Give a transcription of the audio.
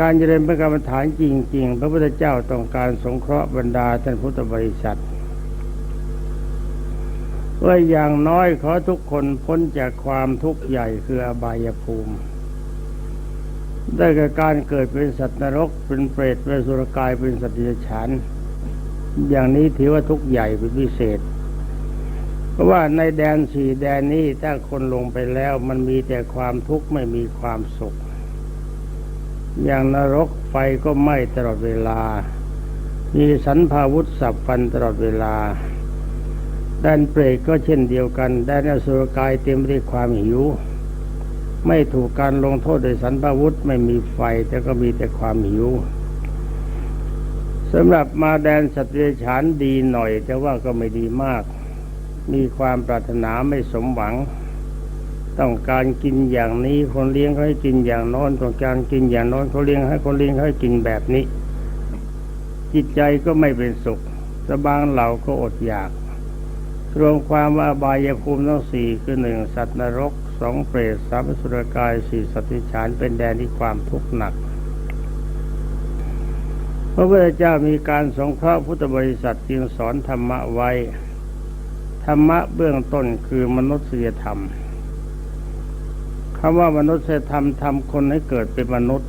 การเจริญพระกรรมฐานจริง ๆ พระพุทธเจ้าต้องการสงเคราะห์บรรดาท่านพุทธบริษัทว่าอย่างน้อยขอทุกคนพ้นจากความทุกข์ใหญ่คืออบายภูมิ ได้กับการเกิดเป็นสัตว์นรกเป็นเปรตเป็นสุรกายเป็นสัตว์เดรัจฉานอย่างนี้ถือว่าทุกข์ใหญ่เป็นพิเศษ เพราะว่าในแดนสี่แดนนี้ถ้าคนลงไปแล้วมันมีแต่ความทุกข์ไม่มีความสุข อย่างนรกไฟก็ไหม้ตลอดเวลา มีสันพาวุธสับฟันตลอดเวลา ด้านเปรตก็เช่นเดียวกันด้านอสุรกายเต็มไปด้วยความหิว ไม่ถูกการลงโทษโดยสันพาวุธไม่มีไฟแต่ก็มีแต่ความหิวสำหรับมาแดนสัตว์เดรัจฉานดีหน่อย แต่ว่าก็ไม่ดีมาก มีความปรารถนาไม่สมหวัง ต้องการกินอย่างนี้คนเลี้ยงเขาให้กินอย่างน้นต้องการกินอย่างน้นเขาเลี้ยงให้คนเลี้ยงเขาให้กินแบบนี้ จิตใจก็ไม่เป็นสุขสบางเหล่าก็อดอยาก รวมความว่าบายภูมิทั้งสี่คือหนึ่งสัตว์นรกสองเปรตสามสุรกายสี่สัตว์ฉานเป็นแดนที่ความทุกข์หนักพระพุทธเจ้ามีการสงเคราะห์พุทธบริษัทจึงสอนธรรมะไว้ ธรรมะเบื้องต้นคือมนุษยธรรม คำว่ามนุษยธรรมทำคนให้เกิดเป็นมนุษย์